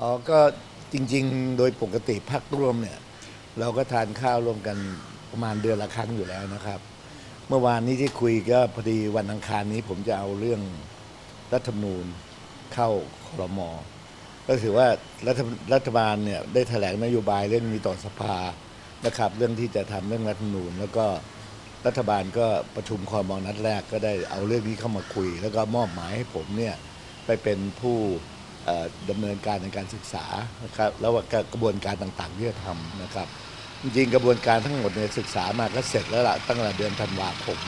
อ๋อก็จริง ๆ โดยปกติพักร่วมเนี่ย เราก็ทานข้าวร่วมกันประมาณเดือนละครั้งอยู่แล้วนะครับ เมื่อวานนี้ที่คุยก็พอดีวันอังคารนี้ผมจะเอาเรื่องรัฐธรรมนูญเข้าครมก็ถือว่ารัฐรัฐบาลเนี่ยได้แถลงนโยบายเรื่องนี้ต่อสภานะครับ เรื่องที่จะทำเรื่องรัฐธรรมนูญ แล้วก็รัฐบาลก็ประชุมคอรมอนัดแรกก็ได้เอาเรื่องนี้เข้ามาคุย แล้วก็มอบหมายให้ผมเนี่ยไปเป็นผู้ ดำเนินการในการศึกษานะครับแล้วกระบวนการต่างๆที่จะทำนะครับ จริงกระบวนการทั้งหมดเนี่ยศึกษามาก็เสร็จแล้วล่ะตั้งแต่เดือนธันวาคม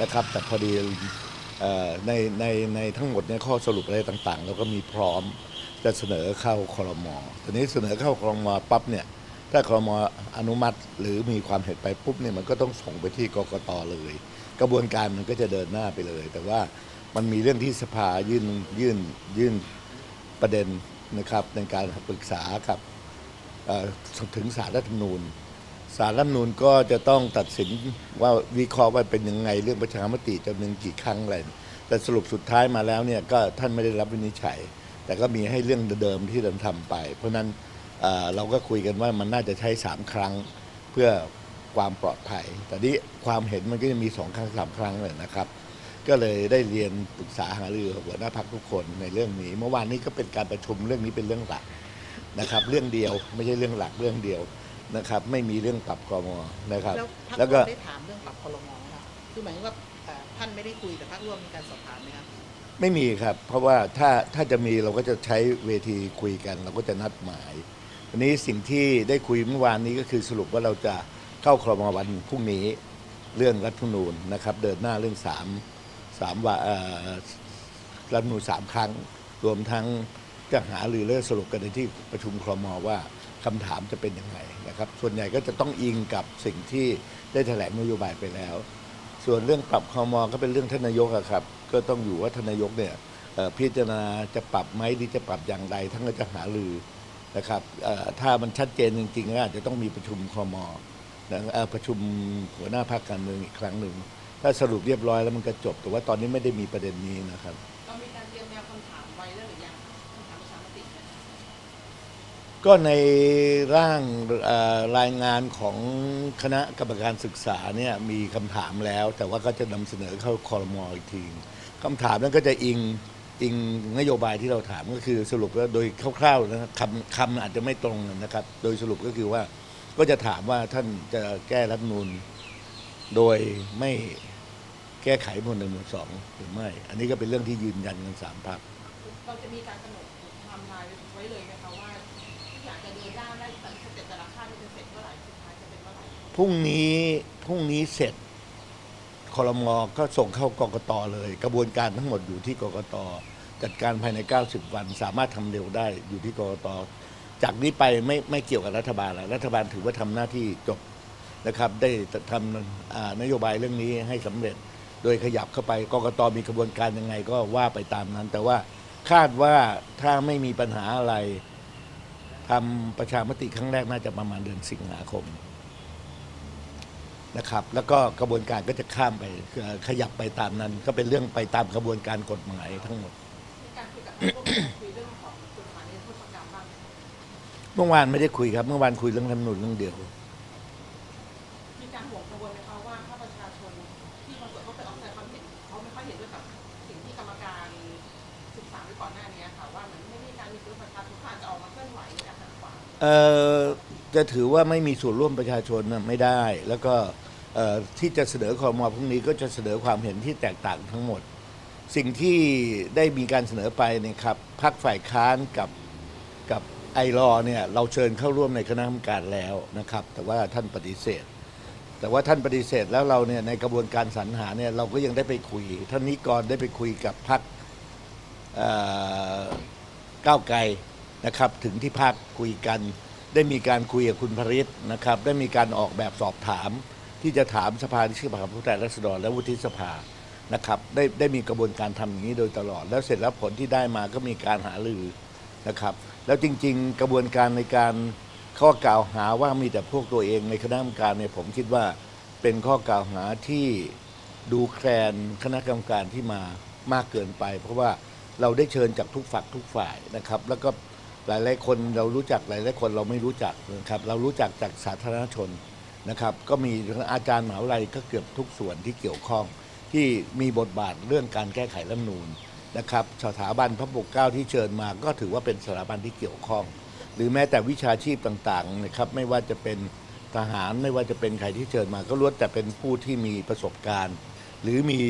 นะครับ แต่พอดีในในในทั้งหมดเนี่ยข้อสรุปอะไรต่างๆ เราก็มีพร้อมจะเสนอเข้าครมทีนี้เสนอเข้าครมอปั๊บเนี่ยถ้าครมอนุมัติหรือมีความเห็นไปปุ๊บเนี่ยมันก็ต้องส่งไปที่กกตเลย กระบวนการมันก็จะเดินหน้าไปเลย แต่ว่ามันมีเรื่องที่สภายื่นยื่นยื่น ประเด็นนะครับในการปรึกษากับถึงสารรัฐธรรมนูญสารรัฐธรรมนูญก็จะต้องตัดสินว่าวิเคราะห์ว่าเป็นยังไงเรื่องประชามติจำนวนกี่ครั้งอะไรแต่สรุปสุดท้ายมาแล้วเนี่ยก็ท่านไม่ได้รับวินิจฉัย แต่ก็มีให้เรื่องเดิมที่เดิมทำไป เพราะนั้นเเราก็คุยกันว่ามันน่าจะใช้สามครั้งเพื่อความปลอดภัย แต่นี้ความเห็นมันก็จะมีสองครั้งสามครั้งเลยนะครับ ก็เลยได้เรียนปรึกษาหารือกับหัวหน้าพักทุกคนในเรื่องนี้ เมื่อวานนี้ก็เป็นการประชุมเรื่องนี้เป็นเรื่องหลักนะครับ เรื่องเดียวไม่ใช่เรื่องหลักเรื่องเดียวนะครับ ไม่มีเรื่องปรับกมนะครับ แล้วพรรคแล้วร่ก็วมได้ถามเรื่องปรับคลมไหมครับคือหมายถึงว่าเอ่อท่านไม่ได้คุยแต่พรรคร่วมมีการสอบถามไหมครับ ไม่มีครับ เพราะว่าถ้าถ้าจะมีเราก็จะใช้เวทีคุยกัน เราก็จะนัดหมาย วันนี้สิ่งที่ได้คุยเมื่อวานนี้ก็คือสรุปว่าเราจะเข้าครมวันพรุ่งนี้เรื่องรัฐธรรมนูญนะครับ เดินหน้าเรื่องสาม สามว่ารัฐมนูสามครั้ง รวมทั้งจะหาหรือเลือกสรุปกันในที่ประชุมครมว่าคำถามจะเป็นยังไงนะครับ ส่วนใหญ่ก็จะต้องอิงกับสิ่งที่ได้แถลงนโยบายไปแล้ว ส่วนเรื่องปรับคอมอก็เป็นเรื่องท่านนายกครับ ก็ต้องอยู่ว่าท่านนายกเนี่ยพิจารณาจะปรับไหมหรือจะปรับอย่างไรท่านก็จะหารือนะครับถ้ามันชัดเจนจริงๆก็อาจจะต้องมีประชุมคอมอนะเอ่อประชุมหัวหน้าพรรคการเมืองอีกครั้งหนึ่ง ถ้าสรุปเรียบร้อยแล้วมันก็จบ แต่ว่าตอนนี้ไม่ได้มีประเด็นนี้นะครับ เรามีการเตรียมแนวคำถามไว้แล้วหรือยังคำถามประชามติเนี่ย ก็ในร่างเอ่อรายงานของคณะกรรมการศึกษาเนี่ยมีคำถามแล้ว แต่ว่าก็จะนำเสนอเข้าคอรมออีกทีคำถามนั้นก็จะอิงอิงนโยบายที่เราถามก็คือสรุปแล้วโดยคร่าวๆนะครับคำคำอาจจะไม่ตรงนะครับ โดยสรุปก็คือว่าก็จะถามว่าท่านจะแก้รัฐธรรมนูลโดยไม่ แก้ไขหมวดหนึ่งหมวดสองหรือไม่ อันนี้ก็เป็นเรื่องที่ยืนยันกันสามพัก เราจะมีการกำหนดไทม์ไลน์ไว้เลยไหมคะว่าทุกอย่างจะเดินหน้าได้แต่สเต็ปแต่ละขั้นจะเสร็จเมื่อไหร่สุดท้ายจะเป็นเมื่อไหร่พรุ่งนี้พรุ่งนี้เสร็จคอรมอก็ส่งเข้ากกตเลย กระบวนการทั้งหมดอยู่ที่กกตจัดการภายใน 90 วัน สามารถทำเร็วได้อยู่ที่กกตจากนี้ไปไม่ไม่เกี่ยวกับรัฐบาลแล้วรัฐบาลถือว่าทำหน้าที่จบนะครับ ได้ทำอ่านโยบายเรื่องนี้ให้สำเร็จ โดยขยับเข้าไปกกตมีกระบวนการยังไงก็ว่าไปตามนั้น แต่ว่าคาดว่าถ้าไม่มีปัญหาอะไรทำประชามติครั้งแรกน่าจะประมาณเดือนสิงหาคมนะครับ แล้วก็กระบวนการก็จะข้ามไปเอ่อขยับไปตามนั้น ก็เป็นเรื่องไปตามกระบวนการกฎหมายทั้งหมดมีการคุยกับพรรคร่วมมีการคุยเรื่องของกฎหมายในโทษกรรมบ้างไหมคะเมื่อวานไม่ได้คุยครับ เมื่อวานคุยเรื่องรัฐธรรมนูญเรื่องเดียว เอ่อจะถือว่าไม่มีส่วนร่วมประชาชนน่ะไม่ได้ แล้วก็เอ่อที่จะเสนอคอรมอพรุ่งนี้ก็จะเสนอความเห็นที่แตกต่างทั้งหมด สิ่งที่ได้มีการเสนอไปเนะครับพักฝ่ายค้านกับกับไอรอเนี่ยเราเชิญเข้าร่วมในคณะกรรมการแล้วนะครับ แต่ว่าท่านปฏิเสธ แต่ว่าท่านปฏิเสธแล้วเราเนี่ยในกระบวนการสรรหาเนี่ยเราก็ยังได้ไปคุย ท่านนิกรได้ไปคุยกับพักก้าวไกล นะครับถึงที่พักคุยกัน ได้มีการคุยกับคุณพริษนะครับ ได้มีการออกแบบสอบถาม ที่จะถามสภาที่ชื่อสภาผู้แทนราษฎรและวุฒิสภานะครับได้ได้มีกระบวนการทำอย่างนี้โดยตลอด แล้วเสร็จแล้วผลที่ได้มาก็มีการหารือนะครับ แล้วจริงๆ กระบวนการในการข้อกล่าวหาว่ามีแต่พวกตัวเองในคณะกรรมการเนี่ยผมคิดว่าเป็นข้อกล่าวหาที่ดูแคลนคณะกรรมการที่มามากเกินไป เพราะว่าเราได้เชิญจากทุกฝักทุกฝ่ายนะครับ แล้วก็ หลายๆคนเรารู้จักหลายๆคนเราไม่รู้จักนะครับเรารู้จักจากสาธารณชนนะครับก็มีอาจารย์มหาวิทยาลัยก็เกือบทุกส่วนที่เกี่ยวข้อง ที่มีบทบาทเรื่องการแก้ไขรัฐนูญนะครับสถาบันพระปกเกล้าที่เชิญมา ก็ถือว่าเป็นสถาบันที่เกี่ยวข้อง หรือแม้แต่วิชาชีพต่างๆนะครับไม่ว่าจะเป็นทหารไม่ว่าจะเป็นใครที่เชิญมา ก็ล้วนแต่เป็นผู้ที่มีประสบการณ์ หรือมี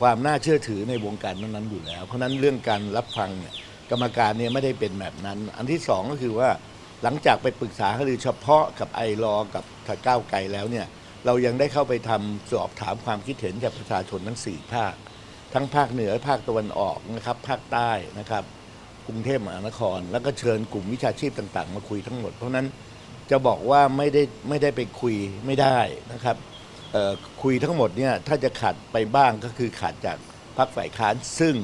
ความน่าเชื่อถือในวงการนั้นๆอยู่แล้ว เพราะนั้นเรื่องการรับฟังเนี่ย กรรมการเนี่ยไม่ได้เป็นแบบนั้น อันที่สองก็คือว่าหลังจากไปปรึกษาหารือเฉพาะกับไอรอกับทางก้าวไกลแล้วเนี่ยเรายังได้เข้าไปทำสอบถามความคิดเห็นจากประชาชนทั้ง 4 ภาค ทั้งภาคเหนือภาคตะวันออกนะครับภาคใต้นะครับกรุงเทพมหานคร แล้วก็เชิญกลุ่มวิชาชีพต่างๆ มาคุยทั้งหมด เพราะนั้นจะบอกว่าไม่ได้ไม่ได้ไปคุยไม่ได้นะครับคุยทั้งหมดเนี่ยถ้าจะขาดไปบ้างก็คือขาดจากพรรคฝ่ายค้านซึ่ง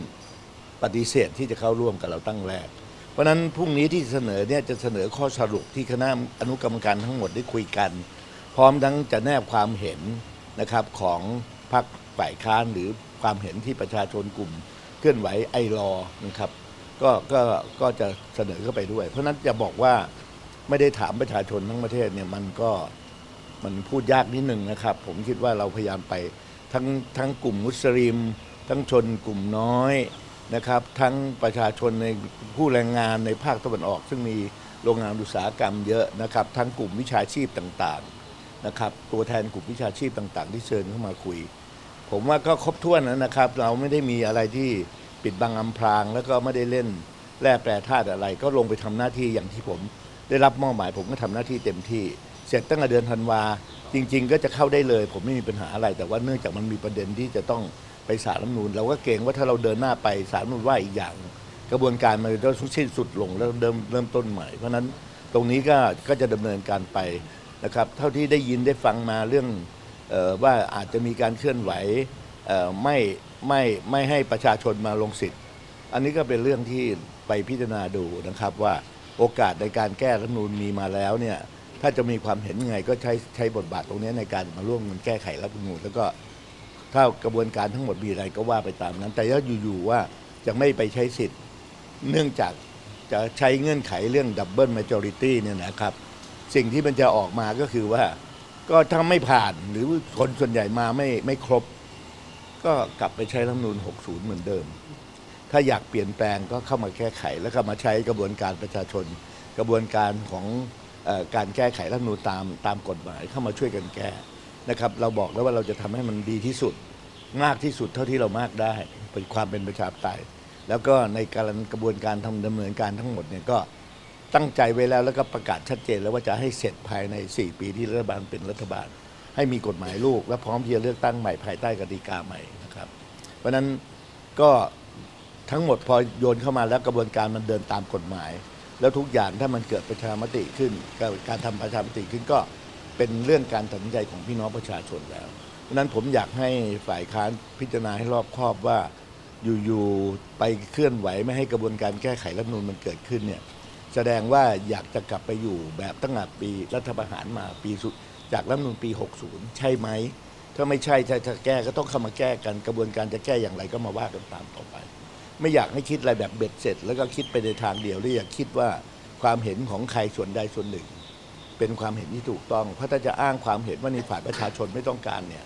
ปฏิเสธที่จะเข้าร่วมกับเราตั้งแรก เพราะฉะนั้นพรุ่งนี้ที่เสนอเนี่ยจะเสนอข้อสรุปที่คณะอนุกรรมการทั้งหมดได้คุยกัน พร้อมทั้งจะแนบความเห็นนะครับของพรรคฝ่ายค้านหรือความเห็นที่ประชาชนกลุ่ม เคลื่อนไหวไอรอนะครับก็ก็ก็จะเสนอเข้าไปด้วย เพราะนั้นจะบอกว่าไม่ได้ถามประชาชนทั้งประเทศเนี่ยมันก็มันพูดยากนิดหนึ่งนะครับ ผมคิดว่าเราพยายามไปทั้งทั้งกลุ่มมุสลิม ทั้งชนกลุ่มน้อย นะครับ ทั้งประชาชนในผู้แรงงานในภาคตะวันออก ซึ่งมีโรงงานอุตสาหกรรมเยอะนะครับ ทั้งกลุ่มวิชาชีพต่างๆนะครับ ตัวแทนกลุ่มวิชาชีพต่าง ๆ ที่เชิญเข้ามาคุย ผมว่าก็ครบถ้วนนะครับ เราไม่ได้มีอะไรที่ปิดบังอำพราง แล้วก็ไม่ได้เล่นแร่แปรธาตุอะไร ก็ลงไปทำหน้าที่อย่างที่ผมได้รับมอบหมาย ผมก็ทำหน้าที่เต็มที่ เสร็จตั้งแต่เดือนธันวาจริง ๆ ก็จะเข้าได้เลย ผมไม่มีปัญหาอะไร แต่ว่าเนื่องจากมันมีประเด็นที่จะต้อง ไปศาลรัฐธรรมนูญเราก็เกรงว่าถ้าเราเดินหน้าไปศาลรัฐธรรมนูญว่าอีกอย่าง กระบวนการมันจะสิ้นสุดลงแล้วเริ่มเริ่มต้นใหม่ เพราะฉะนั้นตรงนี้ก็ก็จะดำเนินการไปนะครับ เท่าที่ได้ยินได้ฟังมาเรื่องเออว่าอาจจะมีการเคลื่อนไหวเอ่อไม่ไม่ไม่ให้ประชาชนมาลงสิทธิ์ อันนี้ก็เป็นเรื่องที่ไปพิจารณาดูนะครับว่าโอกาสในการแก้รัฐธรรมนูญมีมาแล้วเนี่ยถ้าจะมีความเห็นยังไงก็ใช้ใช้บทบาทตรงนี้ในการมาร่วมกันแก้ไขรัฐธรรมนูญแล้วก็ ถ้ากระบวนการทั้งหมดมีอะไรก็ว่าไปตามนั้น แต่ถ้าอยู่ๆว่าจะไม่ไปใช้สิทธิ์ เนื่องจากจะใช้เงื่อนไขเรื่องดับเบิล a จอริตี้เนี่ยนะครับ สิ่งที่มันจะออกมาก็คือว่า ก็ถ้าไม่ผ่านหรือคนส่วนใหญ่มาไม่ไม่ครบ ก็กลับไปใช้รัฐธรรมนูญ60 เหมือนเดิม ถ้าอยากเปลี่ยนแปลงก็เข้ามาแก้ไข แล้วก็มาใช้กระบวนการประชาชน กระบวนการของออการแก้ไขรัฐธรรมนูญตามตามกฎหมายเข้ามาช่วยกันแก้ นะครับเราบอกแล้วว่าเราจะทำให้มันดีที่สุด มากที่สุดเท่าที่เรามากได้เป็นความเป็นประชาธิปไตยแล้วก็ในการกระบวนการทำดำเนินการทั้งหมดเนี่ยก็ตั้งใจไว้แล้วแล้วก็ประกาศชัดเจนแล้วว่าจะให้เสร็จภายใน 4 ปีที่รัฐบาลเป็นรัฐบาล ให้มีกฎหมายลูก และพร้อมที่จะเลือกตั้งใหม่ภายใต้กติกาใหม่นะครับ เพราะนั้นก็ทั้งหมดพอโยนเข้ามาแล้วกระบวนการมันเดินตามกฎหมาย แล้วทุกอย่างถ้ามันเกิดประชามติขึ้น การการทำประชามติขึ้นก็ เป็นเรื่องการตัดสินใจของพี่น้องประชาชนแล้วเพราะนั้นผมอยากให้ฝ่ายค้านพิจารณาให้รอบคอบว่าอยู่ๆไปเคลื่อนไหวไม่ให้กระบวนการแก้ไขรัฐธรรมนูญมันเกิดขึ้นเนี่ยแสดงว่าอยากจะกลับไปอยู่แบบตั้งแต่ปีรัฐประหารมาปีสุดจากรัฐธรรมนูญปี 60 ใช่ไหม ถ้าไม่ใช่ถ้าจะแก้ก็ต้องเข้ามาแก้กันกระบวนการจะแก้อย่างไรก็มาว่ากันตามต่อไป ไม่อยากให้คิดอะไรแบบเบ็ดเสร็จ แล้วก็คิดไปในทางเดียวหรืออยากคิดว่าความเห็นของใครส่วนใดส่วนหนึ่ง เป็นความเห็นที่ถูกต้อง เพราะถ้าจะอ้างความเห็นว่าในฝ่ายประชาชนไม่ต้องการเนี่ย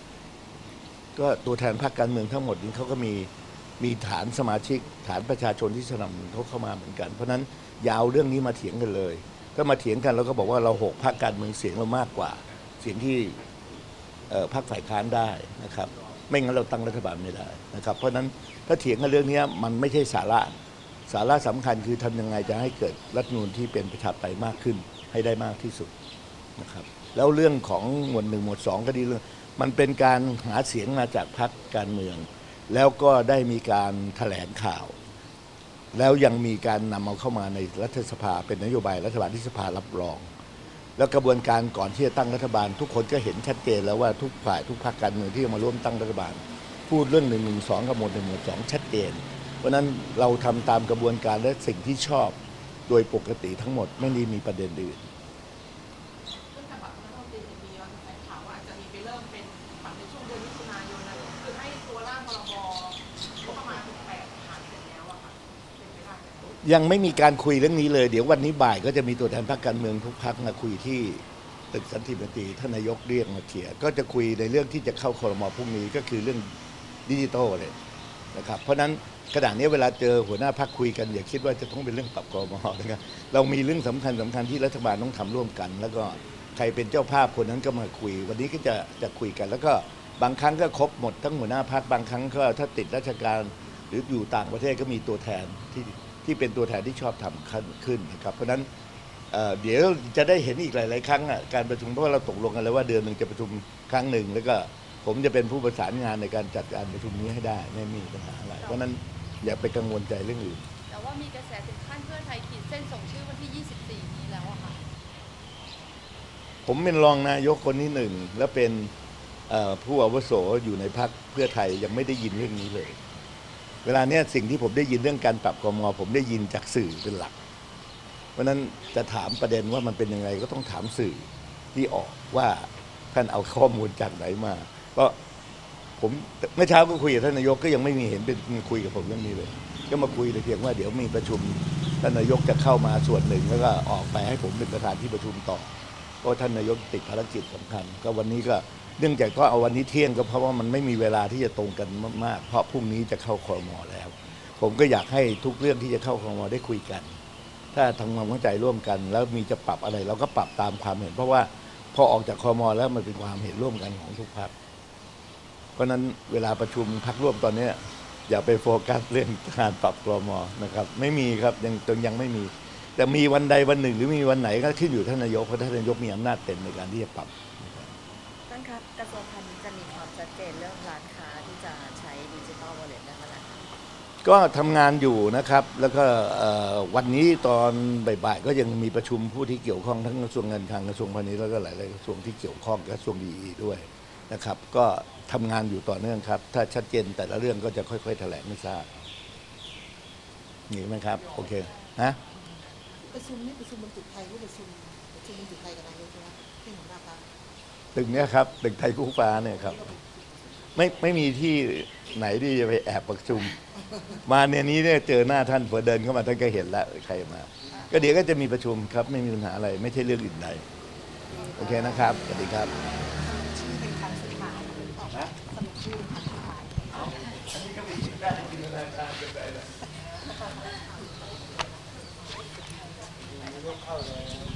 ก็ตัวแทนพรรคการเมืองทั้งหมดนี้เขาก็มีมีฐานสมาชิก ฐานประชาชนที่สนับสนุนเขาเข้ามาเหมือนกัน เพราะฉะนั้นยาวเรื่องนี้มาเถียงกันเลยถ้ามาเถียงกันเราก็บอกว่าเราหกพรรคการเมืองเสียงเรามากกว่า เสียงที่พรรคฝ่ายค้านได้นะครับ ไม่งั้นเราตั้งรัฐบาลไม่ได้นะครับ เพราะฉะนั้นถ้าเถียงกันเรื่องนี้มันไม่ใช่สาระสาระสำคัญคือทำยังไงจะให้เกิดรัฐนูญที่เป็นประชาธิปไตยมากขึ้นให้ได้มากที่สุด นะครับแล้วเรื่องของหมวดหนึ่งหมวดสองก็ดีเรื่องมันเป็นการหาเสียงมาจากพรรคการเมือง แล้วก็ได้มีการแถลงข่าว แล้วยังมีการนำเอาเข้ามาในรัฐสภาเป็นนโยบายรัฐบาลที่สภารับรอง แล้วกระบวนการก่อนที่จะตั้งรัฐบาล ทุกคนก็เห็นชัดเจนแล้วว่าทุกฝ่ายทุกพรรคการเมืองที่มาร่วมตั้งรัฐบาล พูดเรื่องหนึ่งหนึ่งสองกับหมวดหนึ่งหมวดสองชัดเจน เพราะฉะนั้นเราทำตามกระบวนการและสิ่งที่ชอบโดยปกติทั้งหมดไม่ได้มีประเด็นอื่น ยังไม่มีการคุยเรื่องนี้เลย เดี๋ยววันนี้บ่ายก็จะมีตัวแทนพรรคการเมืองทุกพรรคมาคุยที่ตึกสันติมตรีท่านนายกเรียกมาเคลียร์ก็จะคุยในเรื่องที่จะเข้าคอรมอพรุ่งนี้ก็คือเรื่องดิจิทัลเลยนะครับเพราะนั้นขณะนี้เวลาเจอหัวหน้าพรรคคุยกันอย่าคิดว่าจะต้องเป็นเรื่องปรับคอรมอนะครับเรามีเรื่องสำคัญสำคัญที่รัฐบาลต้องทำร่วมกัน แล้วก็ใครเป็นเจ้าภาพคนนั้นก็มาคุย วันนี้ก็จะจะคุยกัน แล้วก็บางครั้งก็ครบหมดทั้งหัวหน้าพรรคบางครั้งก็ถ้าติดราชการหรืออยู่ต่างประเทศก็มีตัวแทนที่ ที่เป็นตัวแทนที่ชอบทำขึ้นขึ้นนะครับ เพราะฉะนั้นเอ่อเดี๋ยวจะได้เห็นอีกหลาย ๆ ครั้งอะการประชุมเพราะว่าเราตกลงกันแล้วว่าเดือนหนึ่งจะประชุมครั้งหนึ่งแล้วก็ผมจะเป็นผู้ประสานงานในการจัดการประชุมนี้ให้ได้ไม่มีปัญหาอะไรเพราะฉะนั้นอย่าไปกังวลใจเรื่องอื่น แต่ว่ามีกระแสถึงขั้นเพื่อไทยขีดเส้นส่งชื่อวันที่ 24 นี้แล้วอะค่ะ ผมเป็นรองนายกคนที่หนึ่งและเป็นเอ่อผู้อาวุโสอยู่ในพรรคเพื่อไทยยังไม่ได้ยินเรื่องนี้เลย เวลาเนี้ยสิ่งที่ผมได้ยินเรื่องการปรับกมผมได้ยินจากสื่อเป็นหลัก เพราะฉะนั้นจะถามประเด็นว่ามันเป็นยังไงก็ต้องถามสื่อที่ออกว่าท่านเอาข้อมูลจากไหนมา ก็ผมเมื่อเช้าก็คุยกับท่านนายกก็ยังไม่มีเห็นเป็นคุยกับผมเรื่องนี้เลย ก็มาคุยแต่เพียงว่าเดี๋ยวมีประชุมท่านนายกจะเข้ามาส่วนหนึ่งแล้วก็ออกไปให้ผมเป็นประธานที่ประชุมต่อเพราะท่านนายกติดภารกิจสำคัญ ก็วันนี้ก็ เนื่องจากก็เอาวันนี้เที่ยงก็เพราะว่ามันไม่มีเวลาที่จะตรงกันมากๆ เพราะพรุ่งนี้จะเข้าคอรมอแล้ว ผมก็อยากให้ทุกเรื่องที่จะเข้าคอรมอได้คุยกัน ถ้าทำความเข้าใจร่วมกัน แล้วมีจะปรับอะไรเราก็ปรับตามความเห็น เพราะว่าพอออกจากคอรมอแล้วมันเป็นความเห็นร่วมกันของทุกพรรคเพราะนั้นเวลาประชุมพักร่วมตอนเนี้อย่าไปโฟกัสเรื่องการปรับคอรมอนะครับ ไม่มีครับยังจนยังไม่มี แต่มีวันใดวันหนึ่ง หรือมีวันไหนก็ขึ้นอยู่ท่านนายกเพราะท่านนายกมีอำนาจเต็มในการที่จะปรับ กระทรวงพาณิชย์จะมีความชัดเจนเรื่องร้านค้าที่จะใช้ดิจิ t a ลวอลเล็ตได้เมื่อไหร่ครับก็ทำงานอยู่นะครับ แล้วก็เอ่อวันนี้ตอนบ่ายๆก็ยังมีประชุมผู้ที่เกี่ยวข้องทั้งกระทรวงเงินคลังกระทรวงพาณิชย์แล้วก็หลายๆกระทรวงที่เกี่ยวข้องกับกระทรวงดีด้วยนะครับ ก็ทำงานอยู่ต่อเนื่องครับ ถ้าชัดเจนแต่ละเรื่องก็จะค่อยๆแถลงไม่ทราบนี่ไหมครับ โอเคฮะ ประชุมนี่ประชุมบนตึกไทยหรือประชุมประชุมบนตึกไทยกับนายกใช่ไหมที่หัวหน้าพัก ตึกเนี้ยครับ ตึกไทยคู่ฟ้าเนี่ยครับ ไม่ไม่มีที่ไหนที่จะไปแอบประชุม มาเนี่ยนี้เนี่ยเจอหน้าท่านพอเดินเข้ามาท่านก็เห็นแล้วใครมา ก็เดี๋ยวก็จะมีประชุมครับ ไม่มีปัญหาอะไรไม่ใช่เรื่องอื่นใดโอเคนะครับสวัสดีครับ ชื่อเป็นครั้งสุดท้ายออกสรุปชื่อเป็นครั้งสุดท้าย